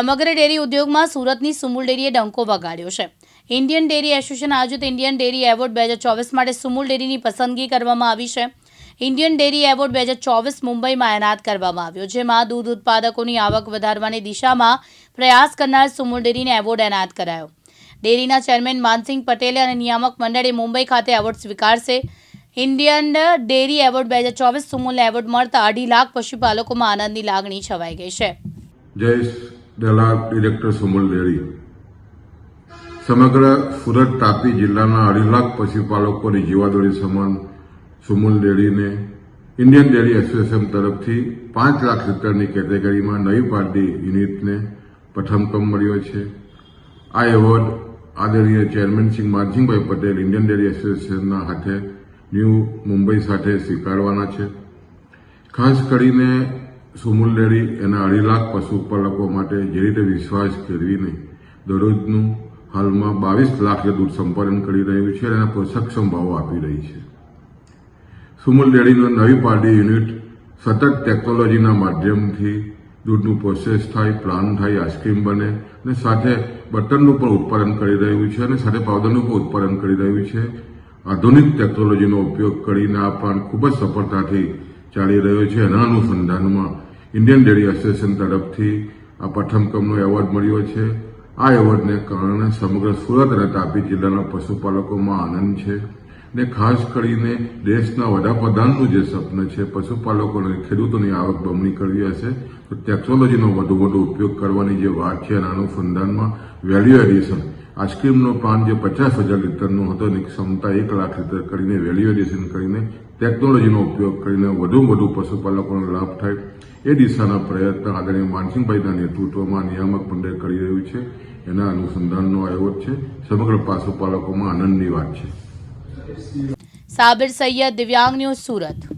સમગ્ર ડેરી ઉદ્યોગમાં સુરતની સુમુલ ડેરીએ ડંકો વગાડ્યો છે. ઇન્ડિયન ડેરી એસોસિએશન આયોજિત ઇન્ડિયન ડેરી એવોર્ડ બે હજાર ચોવીસ માટે સુમુલ ડેરીની પસંદગી કરવામાં આવી છે. ઇન્ડિયન ડેરી એવોર્ડ બે હજાર ચોવીસ મુંબઈમાં એનાયત કરવામાં આવ્યો, જેમાં દૂધ ઉત્પાદકોની આવક વધારવાની દિશામાં પ્રયાસ કરનાર સુમુલ ડેરીને એવોર્ડ એનાયત કરાયો. ડેરીના ચેરમેન માનસિંહ પટેલે અને નિયામક મંડળે મુંબઈ ખાતે એવોર્ડ સ્વીકારશે. ઇન્ડિયન ડેરી એવોર્ડ બે હજાર ચોવીસ સુમુલને એવોર્ડ મળતા અઢી લાખ પશુપાલકોમાં આનંદની લાગણી છવાઈ ગઈ છે. જયેશ દલાલ ડિરેક્ટર સુમલ ડેરી સમગ્ર સુરત તાપી જિલ્લાના અઢી લાખ પશુપાલકોની જીવાદોરી સમાન સુમલ ડેરીને ઇન્ડિયન ડેરી એસોસિએશન તરફથી પાંચ લાખ લીટરની કેટેગરીમાં નવી પાર્ટી યુનિટને પ્રથમ ક્રમ મળ્યો છે. આ એવોર્ડ આદરણીય chairman Shri Mansinhbhai Patel Indian dairy એસોસિએશનના હાથે ન્યૂ મુંબઈ સાથે સ્વીકારવાના છે. ખાસ કરીને સુમુલ ડેરી એના અઢી લાખ પશુપાલકો માટે જે રીતે વિશ્વાસ કેળવીને દરરોજનું હાલમાં બાવીસ લાખ દૂધ સંપાદન કરી રહ્યું છે અને એના પોષકક્ષમ ભાવો આપી રહી છે. સુમૂલ ડેરીનો નવી પાર્ટી યુનિટ સતત ટેકનોલોજીના માધ્યમથી દૂધનું પ્રોસેસ થાય પ્લાન થાય, આઈસ્ક્રીમ બને અને સાથે બટનનું પણ ઉત્પાદન કરી રહ્યું છે અને સાથે પાવડરનું પણ ઉત્પાદન કરી રહ્યું છે. આધુનિક ટેકનોલોજીનો ઉપયોગ કરીને આ પ્લાન્ટ ખૂબ જ સફળતાથી ચાલી રહ્યો છે. એના અનુસંધાનમાં ઇન્ડિયન ડેરી એસોસિએશન તરફથી આ પ્રથમ ક્રમનો એવોર્ડ મળ્યો છે. આ એવોર્ડને કારણે સમગ્ર સુરત અને તાપી જિલ્લાના પશુપાલકોમાં આનંદ છે ને ખાસ કરીને દેશના વડાપ્રધાનનું જે સ્વપ્ન છે પશુપાલકો અને ખેડૂતોની આવક બમણી કરવી હશે, તો ટેકનોલોજીનો વધુ વધુ ઉપયોગ કરવાની જે વાત છે, એના અનુસંધાનમાં વેલ્યુ એડિશન આઈસ્ક્રીમનો પ્લાન જે પચાસ હજાર લીટરનો હતો, એની ક્ષમતા એક લાખ લીટર કરીને વેલ્યુ એડિશન કરીને, ટેકનોલોજીનો ઉપયોગ કરીને વધુ વધુ પશુપાલકોનો લાભ થાય. એ દિશાના પ્રયત્ન આદરણીય માનસિંહભાઈના નેતૃત્વમાં નિયામક મંડળ કરી રહ્યું છે. એના અનુસંધાનનો આયોજ છે. સમગ્ર પાશુપાલકોમાં આનંદની વાત છે. સાબિર સૈયદ દિવ્યાંગ ન્યૂઝ સુરત.